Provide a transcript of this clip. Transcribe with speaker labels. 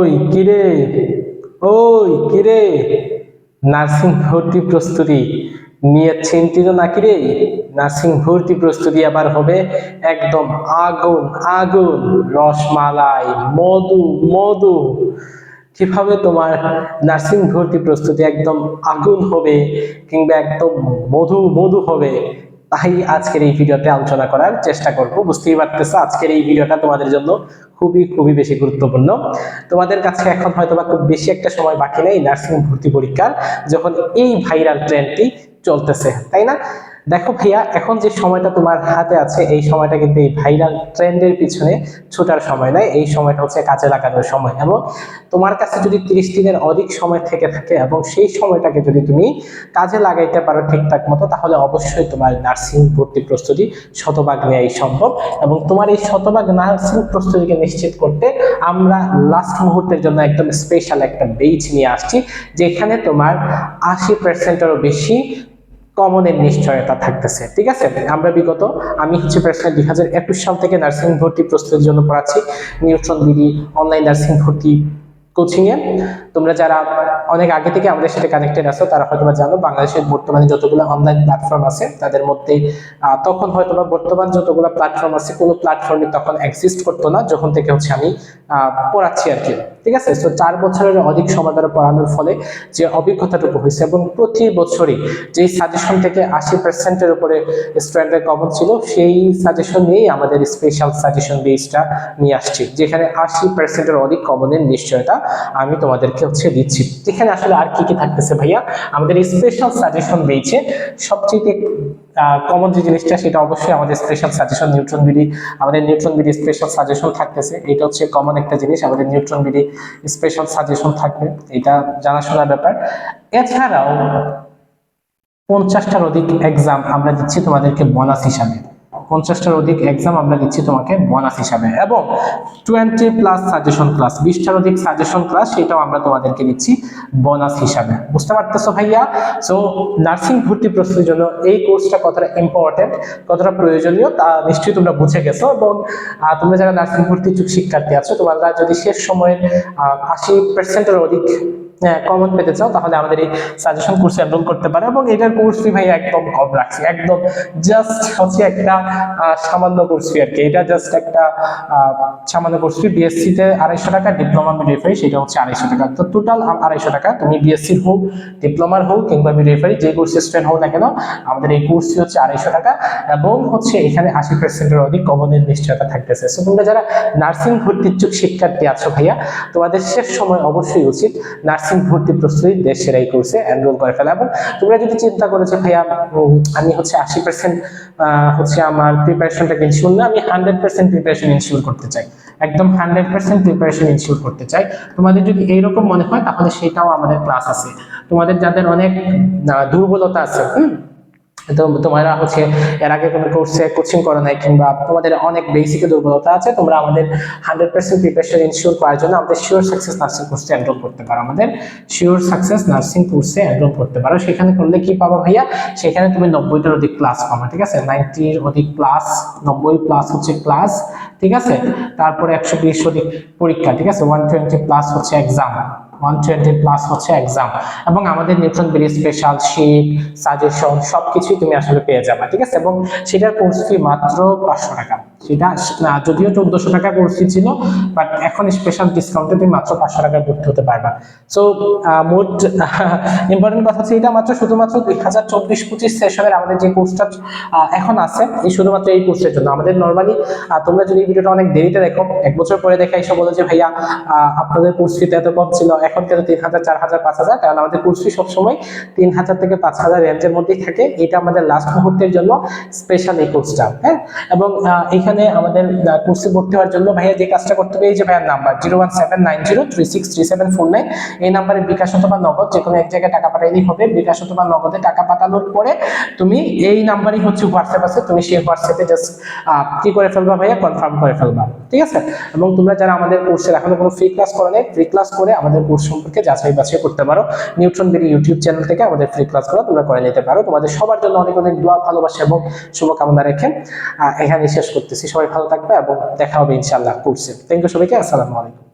Speaker 1: ওই কিরে? ওই কিরে? নার্সিং ভর্তি প্রস্তুতি। নিয়ে চিন্তিত নাকি রে? নার্সিং ভর্তি প্রস্তুতি আবার হবে একদম আগুন আগুন। রসমালাই, মধু মধু। কীভাবে তোমার নার্সিং ভর্তি প্রস্তুতি একদম আগুন হবে কিংবা একদম মধু মধু হবে? তাই আজকের এই ভিডিওতে আলোচনা করার চেষ্টা করব। বুঝতেই পারতেছো, আজকের এই ভিডিওটা তোমাদের জন্য খুবই খুবই বেশি গুরুত্বপূর্ণ। তোমাদের কাছে এখন হয়তো বা খুব বেশি একটা সময় বাকি নেই, নার্সিং ভর্তি পরীক্ষার যখন এই ভাইরাল ট্রেন্ডটি চলতেছে, তাই না? দেখো ভাইয়া, এখন যে সময়টা তোমার হাতে আছে, এই সময়টা কিন্তু এই ভাইরাল ট্রেন্ডের পিছনে ছোটার সময় নয়, এই সময়টা হচ্ছে কাজে লাগানোর সময়। এবং তোমার কাছে যদি তিরিশ দিনের অধিক সময় থেকে থাকে এবং সেই সময়টাকে যদি তুমি কাজে লাগাইতে পারো ঠিকঠাক মতো, তাহলে অবশ্যই তোমার নার্সিং ভর্তি প্রস্তুতি শতভাগ নেওয়াই সম্ভব। এবং তোমার এই শতভাগ নার্সিং প্রস্তুতিকে নিশ্চিত করতে আমরা লাস্ট মুহূর্তের জন্য একদম স্পেশাল একটা বেচ নিয়ে আসছি, যেখানে তোমার আশি পার্সেন্টেরও বেশি কমনের নিশ্চয়তা থাকতেছে, ঠিক আছে? আমরা বিগত, আমি হচ্ছে প্রায় দুই হাজার একুশ সাল থেকে নার্সিং ভর্তি প্রস্তুতির জন্য পড়াচ্ছি নিউট্রন বিডি অনলাইন নার্সিং ভর্তি কোচিংয়ে তোমরা যারা অনেক আগে থেকে আমাদের সাথে কানেক্টেড আছো, তারা হয়তো জানো, বাংলাদেশের বর্তমানে যতগুলো অনলাইন প্ল্যাটফর্ম আছে, তাদের মধ্যে তখন হয়তো বা বর্তমান যতগুলো প্ল্যাটফর্ম আছে, কোনো প্ল্যাটফর্মে তখন এক্সিস্ট করতো না, যখন থেকে হচ্ছে আমি পড়াচ্ছি আর কি। ঠিক আছে? তো চার বছরের অধিক সময় ধরে পড়ানোর ফলে যে অভিজ্ঞতাটুকু হয়েছে এবং প্রতি বছরই যেই সাজেশন থেকে আশি পার্সেন্টের উপরে স্টুডেন্টদের কমন ছিল, সেই সাজেশন নিয়েই আমাদের স্পেশাল সাজেশন বেসটা নিয়ে আসছি, যেখানে আশি পার্সেন্টের অধিক কমনের নিশ্চয়তা আমি তোমাদেরকে হচ্ছে দিচ্ছি। এখানে আসলে আর কি কি থাকতেছে ভাইয়া? আমাদের স্পেশাল সাজেশন বেইছে সবচেয়ে কমন যে জিনিসটা সেটা অবশ্যই আমাদের স্পেশাল সাজেশন নিউট্রন বিডি, আমাদের নিউট্রন বিডি স্পেশাল সাজেশন থাকতেছে। এটা হচ্ছে কমন একটা জিনিস, আমাদের নিউট্রন বিডি স্পেশাল সাজেশন থাকবে। এটা জানাশোনার ব্যাপার। এছাড়াও পঞ্চাশটার অধিক এক্সাম আমরা দিচ্ছি তোমাদেরকে বোনাস হিসাবে। পঞ্চাশটার অধিক এক্সাম আমরা দিচ্ছি তোমাকে বোনাস হিসাবে এবং টোয়েন্টি প্লাস সাজেশন ক্লাস বিশটার অধিক সাজেশন ক্লাস সেটাও আমরা তোমাদেরকে দিচ্ছি বোনাস হিসাবে। বুঝতে পারতেছো ভাইয়া? সো নার্সিং ভর্তি প্রস্তুতির জন্য এই কোর্সটা কতটা ইম্পর্টেন্ট কতটা প্রয়োজনীয় তা নিশ্চয়ই তোমরা বুঝে গেছো এবং তোমরা যারা নার্সিং ভর্তি শিক্ষার্থী আছো তোমরা যদি শেষ সময়ে আশি পার্সেন্টের অধিক কমন পেতে চাও, তাহলে আমাদের এই সাজেশন কোর্সে এনরোল করতে পারো এবং এটার কোর্স ফি ভাই একদম কম রাখছি, একদম জাস্ট হচ্ছে একটা সামান্য কোর্স ফি আর কি এটা জাস্ট একটা সামান্য কোর্স ফি বিএসসি তে আড়াইশো টাকা ডিপ্লোমা মিডিয়াফারি সেটা হচ্ছে আড়াইশো টাকা। তো টোটাল আড়াইশো টাকা, তুমি বিএসসির হোক ডিপ্লোমার হোক, কিংবা মিডিয়াফারি যে কোর্স স্টুডেন্ট হোক না কেন, আমাদের এই কোর্স ফি হচ্ছে আড়াইশো টাকা এবং হচ্ছে এখানে আশি পার্সেন্টের অধিক কমনের নিশ্চয়তা থাকতেছে। সো তোমরা যারা নার্সিং ভর্তি ইচ্ছুক শিক্ষার্থী আছো ভাইয়া, তোমাদের শেষ সময় অবশ্যই উচিত নার্সিং ভর্তি প্রস্তুতি দেশ সেরাই কোর্সে এনরোল করে ফেলা। এবং তোমরা যদি চিন্তা করেছ ভাইয়া আমি হচ্ছে আশি পার্সেন্ট হচ্ছে আমার প্রিপারেশনটাকে ইনশিওর না? আমি হান্ড্রেড পার্সেন্ট প্রিপারেশন ইনশিওর করতে চাই। একদম হান্ড্রেড পার্সেন্ট প্রিপারেশন ইনশিওর করতে চাই। তোমাদের যদি এইরকম মনে হয়, তাহলে সেটাও আমাদের ক্লাস আছে। তোমাদের যাদের অনেক দুর্বলতা আছে, হুম? তো তোমরা হচ্ছে এর আগে কোনো কোর্সে কোচিং করো নাই কিংবা তোমাদের অনেক বেসিক দুর্বলতা আছে, তোমরা আমাদের হান্ড্রেড পার্সেন্ট প্রিপারেশন ইনশিওর করার জন্য আমাদের শিওর সাকসেস নার্সিং কোর্সে এনরোল করতে পারো। আমাদের শিওর সাকসেস নার্সিং কোর্সে এনরোল করতে পারো। সেখানে করলে কি পাবা ভাইয়া? সেখানে তুমি নব্বইটার অধিক ক্লাস পাবা, ঠিক আছে? নাইনটির অধিক ক্লাস নব্বই প্লাস হচ্ছে ক্লাস ঠিক আছে? তারপরে একশো বিশ অধিক পরীক্ষা, ঠিক আছে? ওয়ান টোয়েন্টি প্লাস হচ্ছে এক্সাম ওয়ান টোয়েন্টি প্লাস হচ্ছে এক্সাম এবং আমাদের নিউট্রন বিল স্পেশাল শিট সাজেশন সব কিছুই তুমি আসলে পেয়ে যাবে, ঠিক আছে? এবং সেটার কোর্স ফি মাত্র পাঁচশো টাকা। সেটা যদিও চোদ্দশো টাকা কোর্স ফি ছিল বাট এখন স্পেশাল ডিসকাউন্টে তুমি মাত্র পাঁচশো টাকায় ভর্তি হতে পারবা। সো মোট ইম্পর্টেন্ট কথা হচ্ছে এটা মাত্র শুধুমাত্র দুই হাজার চব্বিশ পঁচিশ সেশনের আমাদের যে কোর্সটা এখন আছে এই শুধুমাত্র এই কোর্সের জন্য। আমাদের নর্মালি তোমরা যদি এই ভিডিওটা অনেক দেরিতে দেখো এক বছর পরে দেখে এসে বলো যে ভাইয়া আপনাদের কোর্স ফিতে এত কম ছিল এখন কেন তিন হাজার চার হাজার পাঁচ হাজার? কারণ আমাদের কোর্স ফি সবসময় তিন হাজার থেকে পাঁচ হাজার রেঞ্জের মধ্যেই থাকে। এটা আমাদের লাস্ট মুহূর্তের জন্য স্পেশাল এই কোর্সটা হ্যাঁ? এবং আহ, এখানে আমাদের কোর্সে ভর্তি হওয়ার জন্য ভাইয়া যে কাজটা করতে হবে, এই যে ভাইয়ার number zero one seven nine zero three six three seven four nine এই নাম্বারে বিকাশ অথবা নগদ যে কোনো এক জায়গায় টাকা পাঠাইলেই হবে। বিকাশ অথবা নগদে টাকা পাঠানোর পরে তুমি এই নাম্বারই হচ্ছে হোয়াটসঅ্যাপ আছে, তুমি সেই হোয়াটসঅ্যাপে জাস্ট কি করে ফেলবা ভাইয়া? কনফার্ম করে ফেলবা, ঠিক আছে? এবং তোমরা যারা আমাদের কোর্সের এখনও কোনো ফ্রি ক্লাস করে নেই ফ্রি ক্লাস করে আমাদের কোর্স সম্পর্কে যাচাই বাছাই করতে পারো। নিউট্রন বেরি ইউটিউব চ্যানেল থেকে আমাদের ফ্রি ক্লাসগুলো তোমরা করে নিতে পারো। তোমাদের সবার জন্য অনেক অনেক দোয়া, ভালোবাসা এবং শুভকামনা রেখে এখানে শেষ করতেছি। সবাই ভালো থাকবে এবং দেখা হবে ইনশাআল্লাহ কোর্সে থ্যাংক ইউ সবাইকে আসসালামু আলাইকুম।